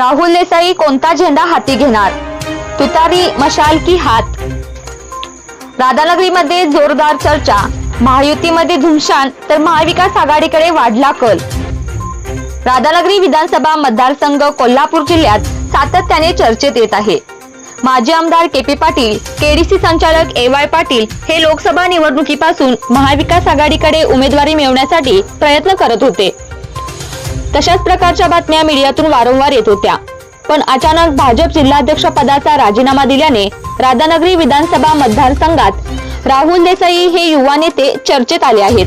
राहुल देसाई कोणता झेंडा हाती घेणार? तुतारी मशाल की हात? राधानगरीमध्ये जोरदार चर्चा. महायुतीमध्ये धुमशान तर महाविकास आघाडीकडे वाढला कल. राधानगरी विधानसभा मतदारसंघ कोल्हापूर जिल्ह्यात सातत्याने चर्चेत येत आहे. माजी आमदार के पी पाटील केडीसी संचालक ए वाय पाटील हे लोकसभा निवडणुकीपासून महाविकास आघाडीकडे उमेदवारी मिळवण्यासाठी प्रयत्न करत होते. तशाच प्रकारच्या बातम्या मीडियातून वारंवार येत होत्या. पण अचानक भाजप जिल्हाध्यक्ष पदाचा राजीनामा दिल्याने राधानगरी विधानसभा मतदारसंघात राहुल देसाई हे युवा नेते चर्चेत आले आहेत.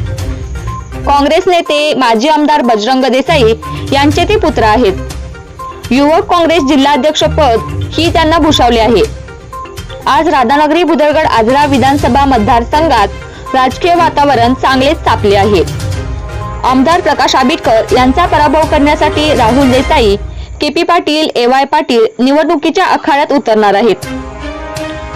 काँग्रेस नेते माजी आमदार बजरंग देसाई यांचे ते पुत्र आहेत. युवक काँग्रेस जिल्हाध्यक्ष पद ही त्यांना भूषवले आहे. आज राधानगरी बुदरगड आजरा विधानसभा मतदारसंघात राजकीय वातावरण चांगलेच तापले आहे. आमदार प्रकाश आंबेडकर यांचा पराभव करण्यासाठी Rahul Desai K P Patil A Y Patil निवडणुकीच्या अखाड्यात उतरणार आहेत.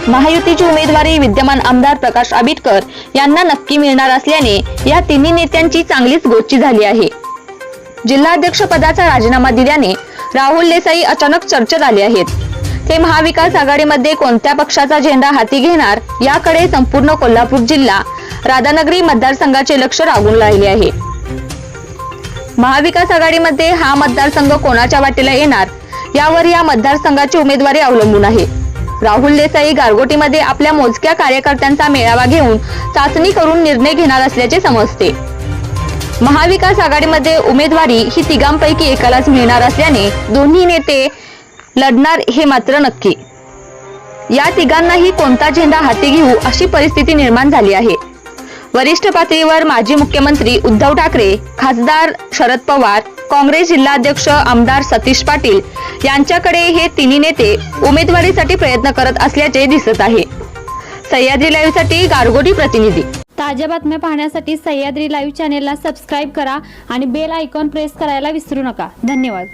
महायुतीची उमेदवारी विद्यमान आमदार प्रकाश आंबेडकर यांना नक्की मिळणार असल्याने या तिन्ही नेत्यांची चांगलीच गोष्टी झाली आहे. जिल्हाध्यक्ष पदाचा राजीनामा दिल्याने राहुल देसाई अचानक चर्चेत आले आहेत. ते महाविकास आघाडीमध्ये कोणत्या पक्षाचा झेंडा हाती घेणार याकडे संपूर्ण कोल्हापूर जिल्हा राधानगरी मतदारसंघाचे लक्ष लागून राहिले आहे. महाविकास आघाडीमध्ये हा मतदारसंघ कोणाच्या वाटेला येणार? यावर या मतदारसंघाची उमेदवारी अवलंबून आहे. राहुल देसाई गारगोटीमध्ये आपल्या मोजक्या कार्यकर्त्यांचा मेळावा घेऊन चाचणी करून निर्णय घेणार असल्याचे समजते. महाविकास आघाडीमध्ये उमेदवारी ही तिघांपैकी एकालाच मिळणार असल्याने दोन्ही नेते लढणार हे मात्र नक्की. या तिघांनाही कोणता झेंडा हाती घेऊ अशी परिस्थिती निर्माण झाली आहे. वरिष्ठ पातळीवर माजी मुख्यमंत्री उद्धव ठाकरे खासदार शरद पवार काँग्रेस जिल्हाध्यक्ष आमदार सतीश पाटील यांच्याकडे हे तिन्ही नेते उमेदवारीसाठी प्रयत्न करत असल्याचे दिसत आहे. सह्याद्री लाईव्हसाठी गारगोटी प्रतिनिधी. ताज्या बातम्या पाहण्यासाठी सह्याद्री लाईव्ह चॅनेलला सबस्क्राईब करा आणि बेल आयकॉन प्रेस करायला विसरू नका. धन्यवाद.